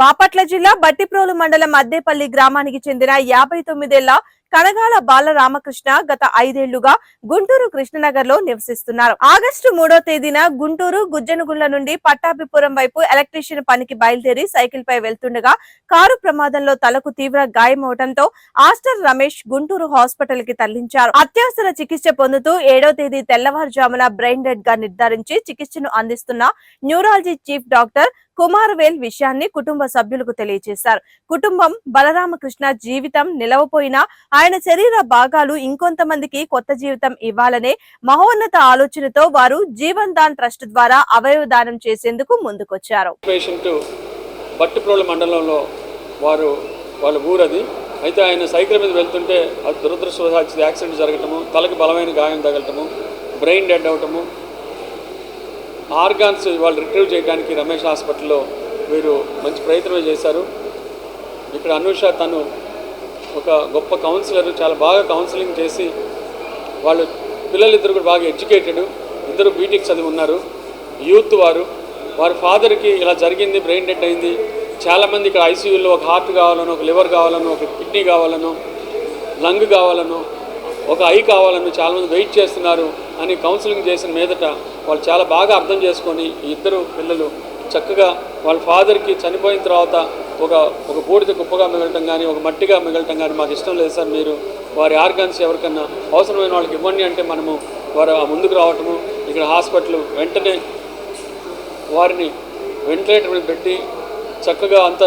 బాపట్ల జిల్లా బట్టిప్రోలు మండలం అద్దేపల్లి గ్రామానికి చెందిన యాభై తొమ్మిదేళ్ళ కనగాల బాలరామకృష్ణ గత ఐదేళ్ళుగా గుంటూరు కృష్ణనగర్లో నివసిస్తున్నారు. ఆగస్టు మూడో తేదీన గుంటూరు గుజ్జనగుండ్ల నుండి పట్టాభిపురం వైపు ఎలక్ట్రీషియన్ పనికి బయలుదేరి సైకిల్ పై వెళ్తుండగా కారు ప్రమాదంలో తలకు తీవ్ర గాయమవడంతో ఆస్టర్ రమేష్ గుంటూరు హాస్పిటల్కి తరలించారు. అత్యవసర చికిత్స పొందుతూ ఏడో తేదీ తెల్లవారుజామున బ్రెయిన్ డెడ్గా నిర్ధారించి చికిత్సను అందిస్తున్న న్యూరాలజీ చీఫ్ డాక్టర్ కుమార్వేల్ విషయాన్ని కుటుంబ సభ్యులకు తెలియజేశారు కుటుంబం బలరామకృష్ణ జీవితం నిలవపోయినా ఆయన శరీర భాగాలు ఇంకొంతమందికి కొత్త జీవితం ఇవ్వాలనే మహోన్నత ఆలోచనతో వారు జీవన్ దాన్ ట్రస్ట్ ద్వారా అవయవ దానం చేసేందుకు ముందుకొచ్చారు. పేషెంట్ మండలంలో వారు వాళ్ళ ఊరది. అయితే ఆయన సైకిల్ మీద వెళ్తుంటే అది దురదృష్టవశాచి యాక్సిడెంట్ జరగటము తలకి బలమైన గాయం తగలటము బ్రెయిన్ డెడ్ అవటము ఆర్గాన్స్ వాళ్ళు రిట్రీవ్ చేయడానికి రమేష్ హాస్పిటల్లో వీరు మంచి ప్రయత్నం చేశారు. ఇక్కడ అనూష తను ఒక గొప్ప కౌన్సిలర్ చాలా బాగా కౌన్సిలింగ్ చేసి వాళ్ళు పిల్లలిద్దరు కూడా బాగా ఎడ్యుకేటెడ్ ఇద్దరు బీటెక్ చదివి ఉన్నారు. యూత్ వారు వారి ఫాదర్కి ఇలా జరిగింది బ్రెయిన్ డెడ్ అయింది. చాలామంది ఇక్కడ ఐసీయూలో ఒక హార్ట్ కావాలను ఒక లివర్ కావాలనో ఒక కిడ్నీ కావాలనో లంగ్ కావాలనో ఒక ఐ కావాలను చాలామంది వెయిట్ చేస్తున్నారు. అని కౌన్సిలింగ్ చేసిన మీదట వాళ్ళు చాలా బాగా అర్థం చేసుకొని ఇద్దరు పిల్లలు చక్కగా వాళ్ళ ఫాదర్కి చనిపోయిన తర్వాత ఒక ఒక బూడిద కుప్పగా మిగలటం కానీ ఒక మట్టిగా మిగలటం కానీ మాకు ఇష్టం లేదు సార్ మీరు. వారి ఆర్గాన్స్ ఎవరికన్నా అవసరమైన వాళ్ళకి ఇవ్వండి అంటే మనము వారు ఆ ముందుకు రావటము ఇక్కడ హాస్పిటల్ వెంటనే వారిని వెంటిలేటర్ పెట్టి చక్కగా అంత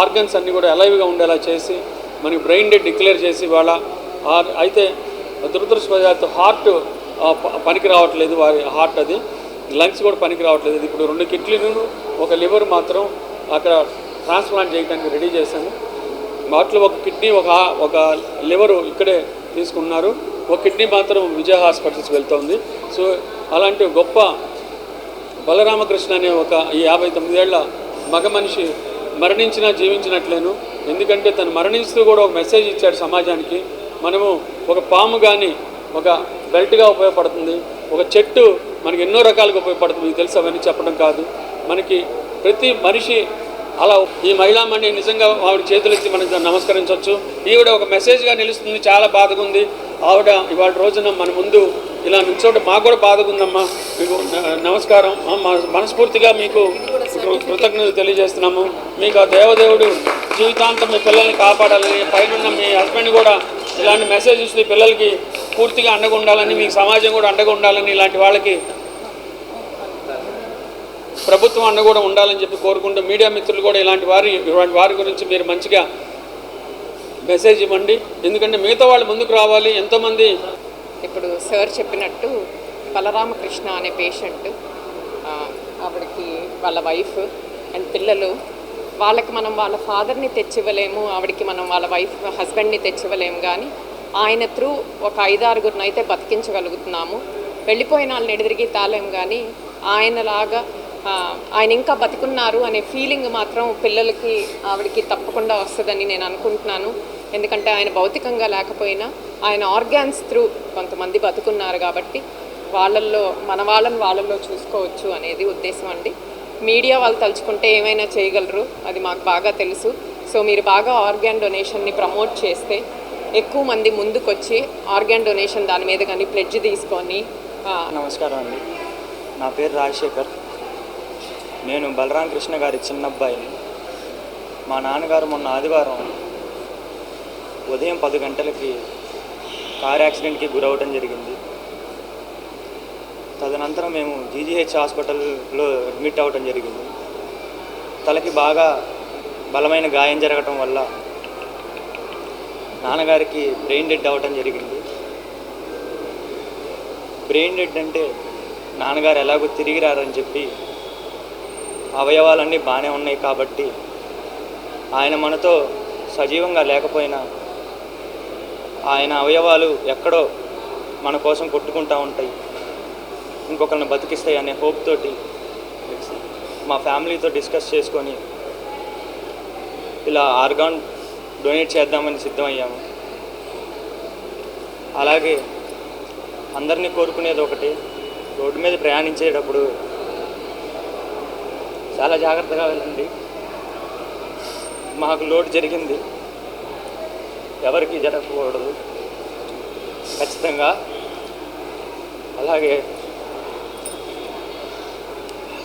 ఆర్గన్స్ అన్నీ కూడా అలైవ్గా ఉండేలా చేసి మనకి బ్రెయిన్ డెడ్ డిక్లేర్ చేసి వాళ్ళ అయితే దురదృష్టవశాత్తు హార్ట్ పనికి రావట్లేదు వారి హార్ట్ అది. లంగ్స్ కూడా పనికి రావట్లేదు. ఇప్పుడు రెండు కిడ్నీలను ఒక లివర్ మాత్రం అక్కడ ట్రాన్స్ప్లాంట్ చేయడానికి రెడీ చేశాము. వాటిలో ఒక కిడ్నీ ఒక ఒక లివరు ఇక్కడే తీసుకున్నారు. ఒక కిడ్నీ మాత్రం విజయ హాస్పిటల్స్ వెళ్తుంది. సో అలాంటి గొప్ప బలరామకృష్ణ అనే ఒక ఈ యాభై తొమ్మిదేళ్ళ మగ మనిషి మరణించినా జీవించినట్లేను. ఎందుకంటే తను మరణిస్తూ కూడా ఒక మెసేజ్ ఇచ్చాడు సమాజానికి. మనము ఒక పాము కానీ ఒక బెల్ట్గా ఉపయోగపడుతుంది. ఒక చెట్టు మనకి ఎన్నో రకాలుగా ఉపయోగపడుతుంది. మీకు తెలుసు అవన్నీ చెప్పడం కాదు. మనకి ప్రతి మనిషి అలా ఈ మహిళామణి నిజంగా ఆవిడ చేతులెత్తి మనం నమస్కరించవచ్చు. ఈవిడ ఒక మెసేజ్గా నిలుస్తుంది. చాలా బాధగా ఉంది. ఆవిడ ఇవాళ రోజున మన ముందు ఇలా నిల్చోటి మాకు కూడా బాధగా ఉందమ్మా. మీకు న- నమస్కారం. మనస్ఫూర్తిగా మీకు కృతజ్ఞతలు తెలియజేస్తున్నాము. మీకు ఆ దేవదేవుడు జీవితాంతం మీ పిల్లల్ని కాపాడాలని పైన మీ హస్బెండ్ కూడా ఇలాంటి మెసేజ్ ఇస్తే పిల్లలకి పూర్తిగా అండగా ఉండాలని మీకు సమాజం కూడా అండగా ఉండాలని ఇలాంటి వాళ్ళకి ప్రభుత్వం అండ కూడా ఉండాలని చెప్పి కోరుకుంటూ మీడియా మిత్రులు కూడా ఇలాంటి వారి ఇలాంటి వారి గురించి మీరు మంచిగా మెసేజ్ ఇవ్వండి. ఎందుకంటే మిగతా వాళ్ళు ముందుకు రావాలి. ఎంతోమంది ఇప్పుడు సార్ చెప్పినట్టు బలరామకృష్ణ అనే పేషెంట్ ఆవిడకి వాళ్ళ వైఫ్ అండ్ పిల్లలు వాళ్ళకి మనం వాళ్ళ ఫాదర్ని తెచ్చివ్వలేము ఆవిడకి మనం వాళ్ళ వైఫ్ హస్బెండ్ని తెచ్చివ్వలేము. కానీ ఆయన త్రూ ఒక ఐదారుగురిని అయితే బతికించగలుగుతున్నాము. వెళ్ళిపోయిన వాళ్ళని ఎడిదిరిగి తాలేం కానీ ఆయనలాగా ఆయన ఇంకా బతికున్నారు అనే ఫీలింగ్ మాత్రం పిల్లలకి ఆవిడకి తప్పకుండా వస్తుందని నేను అనుకుంటున్నాను. ఎందుకంటే ఆయన భౌతికంగా లేకపోయినా ఆయన ఆర్గాన్స్ త్రూ కొంతమంది బతుకున్నారు కాబట్టి వాళ్ళల్లో మన వాళ్ళని వాళ్ళల్లో చూసుకోవచ్చు అనేది ఉద్దేశం అండి. మీడియా వాళ్ళు తలుచుకుంటే ఏమైనా చేయగలరు? అది మాకు బాగా తెలుసు. సో మీరు బాగా ఆర్గాన్ డొనేషన్ని ప్రమోట్ చేస్తే ఎక్కువ మంది ముందుకొచ్చి ఆర్గాన్ డొనేషన్ దాని మీద కానీ ప్లెడ్జ్ తీసుకొని నమస్కారం అండి. నా పేరు రాజశేఖర్. నేను బలరాం కృష్ణ గారి చిన్న అబ్బాయిని మా నాన్నగారు మొన్న ఆదివారం ఉదయం పది గంటలకి కార్ యాక్సిడెంట్కి గురవడం జరిగింది. తదనంతరం మేము జీజీహెచ్ హాస్పిటల్లో అడ్మిట్ అవ్వటం జరిగింది. తలకి బాగా బలమైన గాయం జరగటం వల్ల నాన్నగారికి బ్రెయిన్ డెడ్ అవ్వటం జరిగింది. బ్రెయిన్ డెడ్ అంటే నాన్నగారు ఎలాగో తిరిగి రారని చెప్పి అవయవాలన్నీ బాగానే ఉన్నాయి కాబట్టి ఆయన మనతో సజీవంగా లేకపోయినా ఆయన అవయవాలు ఎక్కడో మన కోసం కొట్టుకుంటూ ఉంటాయి. ఇంకొకరిని బతికిస్తాయి అనే హోప్ తోటి మా ఫ్యామిలీతో డిస్కస్ చేసుకొని ఇలా ఆర్గాన్ డొనేట్ చేద్దామని సిద్ధమయ్యాము. అలాగే అందరినీ కోరుకునేది ఒకటి రోడ్డు మీద ప్రయాణించేటప్పుడు చాలా జాగ్రత్తగా వెళ్ళండి. మాకు లోటు జరిగింది. ఎవరికి జరగకూడదు. ఖచ్చితంగా. అలాగే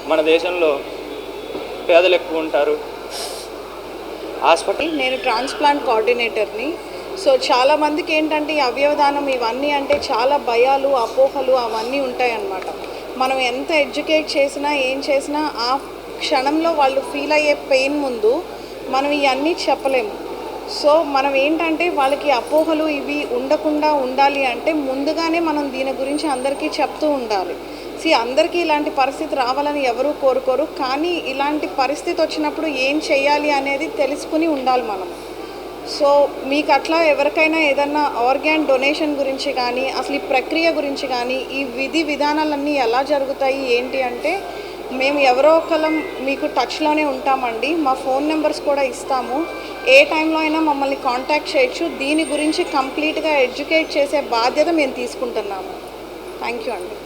మన దేశంలో పేదలు ఎక్కువ ఉంటారు. హాస్పిటల్. నేను ట్రాన్స్ప్లాంట్ కోఆర్డినేటర్ని. సో చాలా మందికి ఏంటంటే ఈ అవయవదానం ఇవన్నీ అంటే చాలా భయాలు అపోహలు అవన్నీ ఉంటాయన్నమాట. మనం ఎంత ఎడ్యుకేట్ చేసినా ఏం చేసినా ఆ క్షణంలో వాళ్ళు ఫీల్ అయ్యే పెయిన్ ముందు మనం ఇవన్నీ చెప్పలేము. సో మనం ఏంటంటే వాళ్ళకి అపోహలు ఇవి ఉండకుండా ఉండాలి అంటే ముందుగానే మనం దీని గురించి అందరికీ చెప్తూ ఉండాలి. సి అందరికీ ఇలాంటి పరిస్థితి రావాలని ఎవరూ కోరుకోరు. కానీ ఇలాంటి పరిస్థితి వచ్చినప్పుడు ఏం చేయాలి అనేది తెలుసుకుని ఉండాలి మనం. సో మీకు అట్లా ఎవరికైనా ఏదన్నా ఆర్గాన్ డొనేషన్ గురించి కానీ అసలు ఈ ప్రక్రియ గురించి కానీ ఈ విధి విధానాలన్నీ ఎలా జరుగుతాయి ఏంటి అంటే మేము ఎవరో ఒకళ్ళం మీకు టచ్లోనే ఉంటామండి. మా ఫోన్ నెంబర్స్ కూడా ఇస్తాము. ఏ టైంలో అయినా మమ్మల్ని కాంటాక్ట్ చేయొచ్చు. దీని గురించి కంప్లీట్గా ఎడ్యుకేట్ చేసే బాధ్యత మేము తీసుకుంటున్నాము. థ్యాంక్ యూ అండి.